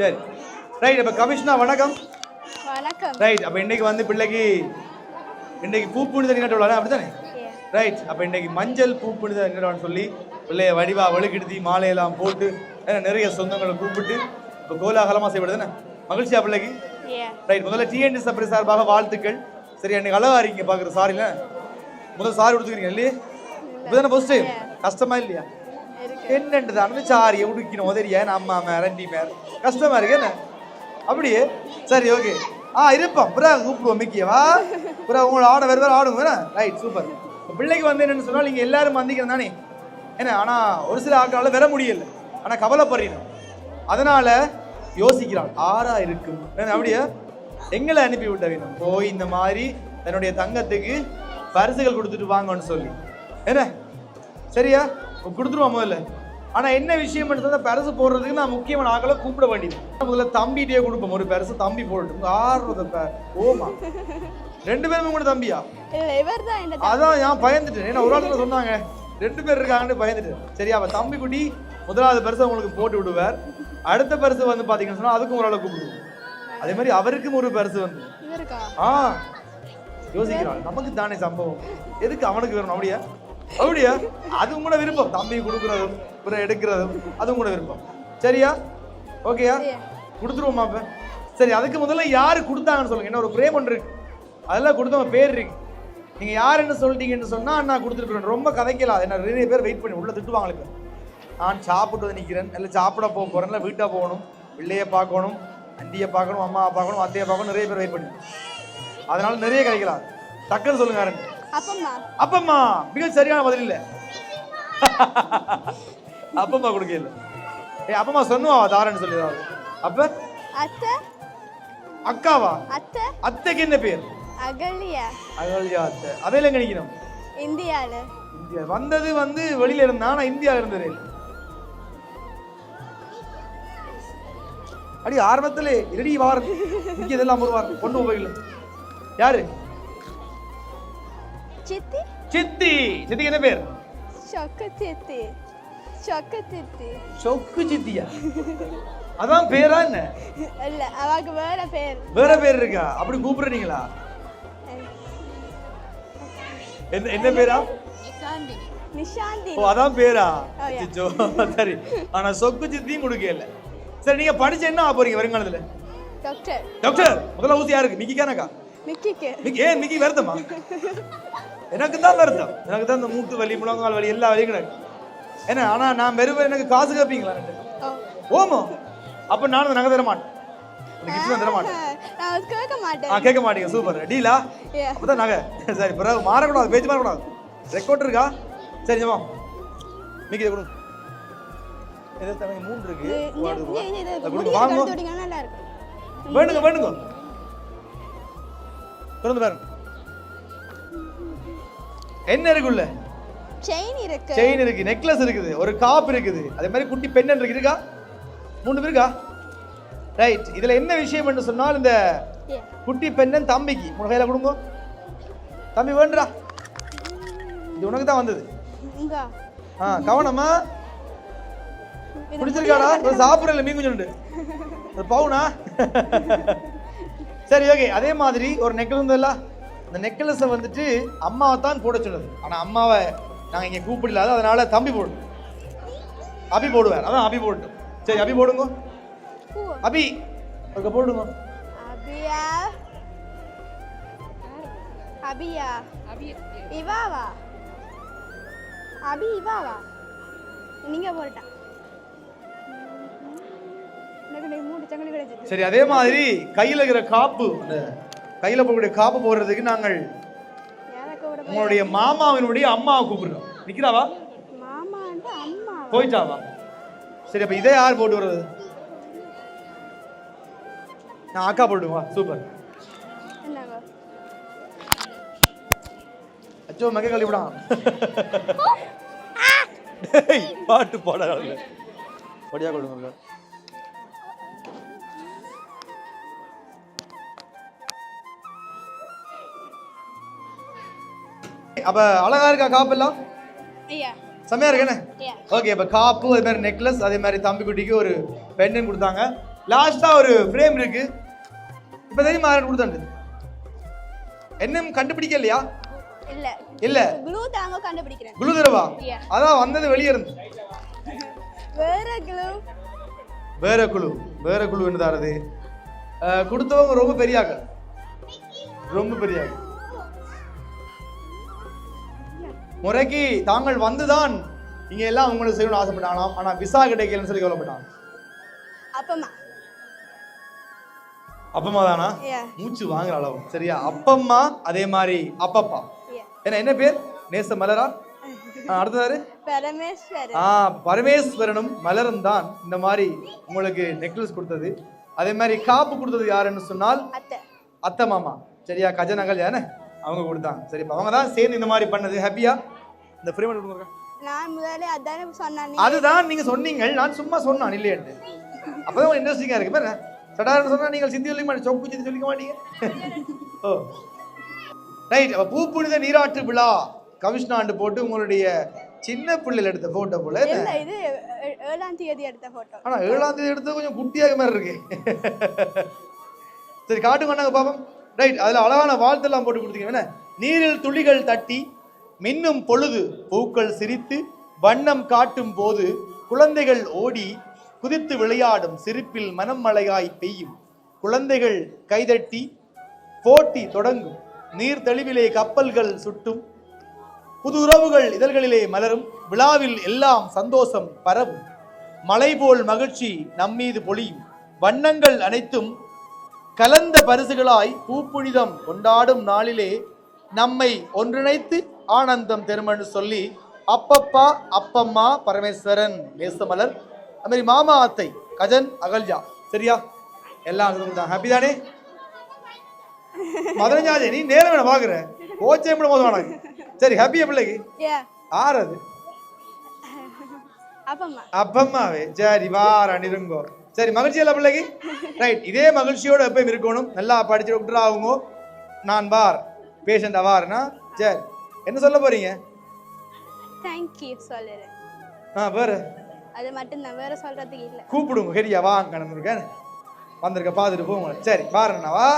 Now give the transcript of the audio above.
சரி. ரைட் அப்ப கமிஷனா வணக்கம். வணக்கம். ரைட் அப்ப இன்னைக்கு வந்து பிள்ளைக்கு இன்னைக்கு பூ புனித விழா அப்படித்தானே. ரைட் அப்ப இன்னைக்கு மஞ்சள் பூ புனித சொல்லி பிள்ளைய வடிவா வழுக்கெடுத்தி மாலையெல்லாம் போட்டு நிறைய சொந்தங்களை கூப்பிட்டு இப்போ கோலாகலமா செய்வது மகிழ்ச்சியா பிள்ளைக்கு. ரைட் முதல்ல டிஎன்டி சப்பரி சார்பாக வாழ்த்துக்கள். சரி அன்னைக்கு அழகா இருக்கீங்க பாக்குற சாரில. முதல்ல சாரி கொடுத்துக்கிறீங்க இல்லையே? இப்பதானே ஃபர்ஸ்ட் டைம் கஷ்டமா இல்லையா? இருக்கு. என்னன்றது சாரியை உடுக்கணும் உதறியா அம்மா மேர் ரெண்டி மேர் கஷ்டமா இருக்கு என்ன? அப்படியே சரி ஓகே ஆ இருப்போம். புறா கூப்பிடுவோம் மிக்கியவா புறா உங்களோட ஆட வேறு வேறு ஆடுங்க ரைட் சூப்பர் பிள்ளைக்கு வந்து என்னன்னு சொன்னால் நீங்கள் எல்லாரும் வந்திக்கணும் தானே? என்ன? ஆனால் ஒரு சில ஆட்களால வர முடியல. ஆனால் கவலைப்படுறீங்க. அதனால யோசிக்கிறான் ஆறா இருக்கும் என்ன அப்படியே? எங்களை அனுப்பி விட்ட வேணும். போய் இந்த மாதிரி தன்னுடைய தங்கத்துக்கு பரிசுகள் கொடுத்துட்டு வாங்கன்னு சொல்லி. என்ன? சரியா? கொடுத்துருவான் முதல்ல. ஆனா என்ன விஷயம் அந்த பரிசு போடுறதுக்கு நான் முக்கியமான ஆக்களை கூப்பிட வேண்டியது. முதல்ல தம்பிகிட்டே கொடுப்போம். ஒரு பரிசு தம்பி போடட்டும். ஆறுறது ஓமா ரெண்டு பேருமே கூட தம்பியா? அதான் நான் பயந்துட்டேன். ஏன்னா ஒரு ஆள் சொன்னாங்க. ரெண்டு பேர் இருக்காங்கன்னு பயந்துட்டேன். சரியா அவ தம்பி குட்டி முதலாவது பரிசு உங்களுக்கு போட்டு விடுவார். அடுத்த பரிசு வந்து பாத்தீங்கன்னு சொன்னா அதுக்கும் ஒரு ஆளை கூப்பிடுவோம். அதே மாதிரி அவருக்கும் ஒரு பரிசு வந்து. ஆ. யோசிக்கிறான் நமக்கு தானே சம்பவம். எதுக்கு அவனுக்கு வேணும் அப்படியா? அப்படியா? அதுவும் கூட விருப்பம். தம்பி கொடுக்கறதும் பிறகு எடுக்கிறதும் அதுவும் கூட விருப்பம். சரியா? ஓகேயா. கொடுத்துருவோமா அப்ப? சரி அதுக்கு முதல்ல யாரு கொடுத்தாங்கன்னு சொல்லுங்க. என்ன ஒரு பிரேம் ஒன்று இருக்கு. அதெல்லாம் கொடுத்தவங்க பேர் இருக்கு. நீங்க யாருன்னு சொல்லிட்டீங்கன்னு சொன்னா நான் கொடுத்துருக்கேன் ரொம்ப கதைக்கலாம் என்ன நிறைய பேர் வெயிட் பண்ணி உள்ள திட்டுவாங்களே இப்ப நான் சாப்பிட்டு வந்து நிற்கிறேன் இல்லை சாப்பிட போக போகிறேன் இல்லை வீட்டை போகணும். பிள்ளைய பார்க்கணும். அண்டியை பார்க்கணும். அம்மாவை பார்க்கணும். அத்தையை பார்க்கணும். நிறைய பேர் வெயிட் பண்ணி. அதனால நிறைய கிடைக்கலாம் டக்குன்னு சொல்லுங்க யாருன்னு அப்பம்மா. அப்பம்மா மிக சரியான பதில் இல்லை. அப்பம்மா கொடுக்க இல்லை. ஏ அப்பம்மா சொன்னுவா தாரன்னு சொல்லி. அப்ப? அத்தை. அக்காவா? அத்தை. அத்தைக்கு என்ன பேர்? அகல்யா. அகல்யா அத்தை. அதையில எங்க நிக்கணும் இந்தியால. இந்தியா. வந்தது வந்து வெளியில இருந்தா ஆனா இந்தியால இருந்தது. அடி ஆரம்பத்திலே இரடி வாரம் இங்க இதெல்லாம் ஒரு வாரம் கொண்டு போகல யாரு? சித்தி? சித்தி. சித்திக்கு என்ன பேர்? சொக்க சித்தி. சொக்க சித்தி. சொக்கு சித்தியா? அதான் பேரா என்ன? இல்ல அவக்கு வேற பேர். வேற பேர் இருக்கா? அப்படி கூப்பிடுறீங்களா? என்ன என்ன பேரா? நிஷாந்தி. ஓ அதான் பேரா. அச்சோ சரி. ஆனா சொக்கு சித்தியும் கொடுக்கல. சரி நீங்க படிச்சு என்ன ஆக போறீங்க வருங்காலத்துல? டாக்டர். டாக்டர் முதல்ல ஊசி யாருக்கு? மிக்கி கானக்கா மிக்கிக்கு மிக்கி ஏன் மிக்கி வருத்தமா எனக்கு தான் வருத்தம் எனக்கு தான் இந்த மூட்டு வலி முழங்கால் வலி எல்லா வலியும் கிடக்கு என்ன ஆனா நான் வெறும் எனக்கு காசு கேட்பீங்களா ஓமோ அப்ப நானும் நகை தர மாட்டேன் கேட்க மாட்டேன் கேட்க மாட்டீங்க சூப்பர் டீலா. அப்பதான் நகை சரி பிறகு மாறக்கூடாது பேச்சு மாறக்கூடாது ரெக்கார்ட் இருக்கா சரி ஜமா மிக்கி கொடுங்க மூணு இருக்கு இது- இங்க- திறந்து பாருங்க. என்ன இருக்குள்ள செயின் இருக்கு. செயின் இருக்கு நெக்லஸ் இருக்குது ஒரு காப் இருக்குது. அதே மாதிரி குட்டி பெண்ணன் இருக்கு இருக்கா? மூணு பேர் இருக்கா? ரைட் இதுல என்ன விஷயம் என்று சொன்னால் இந்த. குட்டி பெண்ணன் தம்பிக்கு உங்க கையில கொடுங்க. தம்பி வேண்டுடா இது உனக்கு தான் வந்தது. ஆ கவனமா. பிடிச்சிருக்காடா சாப்பிடல மீன் குஞ்சு ஒரு பவுனா? சரி ஓகே அதே மாதிரி ஒரு நெக்லஸ் இருந்ததுல இந்த நெக்லஸை வந்துட்டு அம்மாவை தான் போட சொன்னது ஆனா அம்மாவை நாங்க இங்க கூப்பிடல. அதனால தம்பி போடும் அபி போடுவார். அதான் அபி போடட்டும் சரி அபி போடுங்க. அபி ஒரு போடுங்க. அபியா. அபியா. இவாவா அபி இவாவா நீங்க போட்டா சரி அதே மாதிரி கையில இருக்கிற காப்பு கையில போகக்கூடிய காப்பு போடுறதுக்கு நாங்கள் உங்களுடைய மாமாவினுடைய அம்மாவை கூப்பிடுறோம். அம்மா. போயிட்டாவா சரி அப்ப இதை யார் போட்டு வர்றது? நான் அக்கா போட்டுவா சூப்பர் அச்சோ மக கழிவிடா டேய், பாட்டு பாட படியா கொடுங்க. அப்ப அழகா இருக்கா காப்பு எல்லாம் செம்மையா இருக்கு என்ன ஐயா. ஓகே இப்போ காப்பு அதே மாதிரி நெக்லஸ் அதே மாதிரி தம்பி குட்டிக்கு ஒரு பெண்டன் கொடுத்தாங்க. லாஸ்டா ஒரு ஃப்ரேம் இருக்கு. இப்ப தெரியுமா கொடுத்தாண்டு என்ன கண்டுபிடிக்கலையா இல்ல. இல்ல. க்ளூ தாங்க கண்டுபிடிக்கிறேன். குழு தரவா. அதான் வந்தது வெளியே இருந்து. வேற க்ளூ வேற குழு வேற குழு என்ன தாரது? கொடுத்தவங்க ரொம்ப பெரிய ஆக்கள் ரொம்ப பெரிய முறைக்கு தாங்கள் வந்துதான் இங்க எல்லாம் உங்களுக்கு செய்யணும்னு ஆசைப்பட்டாங்களாம். ஆனா விசா கிடைக்கலன்னு சொல்லி கவலைப்பட்டாங்க. அப்பமா அப்பம்மா தானா? மூச்சு வாங்குற அளவு. சரியா? அப்பம்மா அதே மாதிரி அப்பப்பா. யா என்ன பேர்? நேச மலரா அடுத்ததாரு ஆ பரமேஸ்வரனும் மலரும் தான் இந்த மாதிரி உங்களுக்கு நெக்லஸ் கொடுத்தது. அதே மாதிரி காப்பு கொடுத்தது யாருன்னு சொன்னால் அத்தை. மாமா. சரியா? கஜநகல் யானே அவங்க கொடுத்தாங்க. சரி இப்ப அவங்க தான் சேர்ந்து இந்த மாதிரி பண்ணது. ஹாப்பியா இந்த ஃப்ரேம் கொடுங்க. நான் முதல்ல அதானே சொன்னானே. அதுதான் நீங்க சொன்னீங்க. நான் சும்மா சொன்னான் இல்லையன்ட்டு அப்பதான் இன்ட்ரெஸ்டிங்கா இருக்கு. பாருங்க. சடார்னு சொன்னா நீங்கள் சிந்தி சொல்லிக்க மாட்டீங்க சொப்பு சிந்தி சொல்லிக்க மாட்டீங்க. ஓ. ரைட் அப்ப பூ புனித நீராட்டு விழா. கமிஷனாண்டு போட்டு உங்களுடைய சின்ன பிள்ளைல எடுத்த போட்டோ போல இது ஏழாம் தேதி எடுத்த போட்டோ ஆனா ஏழாம் தேதி எடுத்து கொஞ்சம் குட்டியாக மாதிரி இருக்கு. சரி காட்டுங்க நாங்க பாப்போம். ரைட் அதில் அழகான வாழ்த்தெல்லாம் போட்டு கொடுத்தீங்க. என்ன? நீரில் துளிகள் தட்டி மின்னும் பொழுது பூக்கள் சிரித்து வண்ணம் காட்டும் போது குழந்தைகள் ஓடி குதித்து விளையாடும் சிரிப்பில் மனம் மழையாய் பெய்யும். குழந்தைகள் கைதட்டி போட்டி தொடங்கும். நீர் தெளிவிலே கப்பல்கள் சுட்டும். புது உறவுகள் இதழ்களிலே மலரும். விழாவில் எல்லாம் சந்தோஷம் பரவும். மலை போல் மகிழ்ச்சி நம்மீது பொழியும். வண்ணங்கள் அனைத்தும் கலந்த பரிசுகளாய் பூப்புனிதம் கொண்டாடும் நாளிலே நம்மை ஒன்றிணைத்து ஆனந்தம் தெருமன்னு சொல்லி அப்பப்பா அப்பம்மா பரமேஸ்வரன் நேசமலர் அது மாதிரி மாமா அத்தை கஜன் அகல்ஜா சரியா? எல்லாம் தான் ஹாப்பி தானே? மதுரஞ்சாஜி நீ நேரம் வேணும் பாக்குற கோச்சே கூட மோசம் வேணாங்க சரி ஹாப்பியா பிள்ளைக்கு? ஆறது அப்பம்மா. அப்பம்மாவே. சரி வார நிருங்கோ சரி மகிழ்ச்சி இல்ல பிள்ளைக்கு? ரைட் இதே மகிழ்ச்சியோட எப்பயும் இருக்கணும். நல்லா படிச்சு டாக்டர் ஆகுங்க. நான் பார் பேஷண்ட் அவார்னா சரி. என்ன சொல்ல போறீங்க? தேங்க்யூ சொல்லுறேன் ஆ வேற? அது மட்டும் தான் வேற சொல்றதுக்கு இல்ல. கூப்பிடுங்க சரியா? வா கணவன் இருக்கேன் வந்திருக்க பார்த்துட்டு போங்க. சரி பாருண்ணா வா.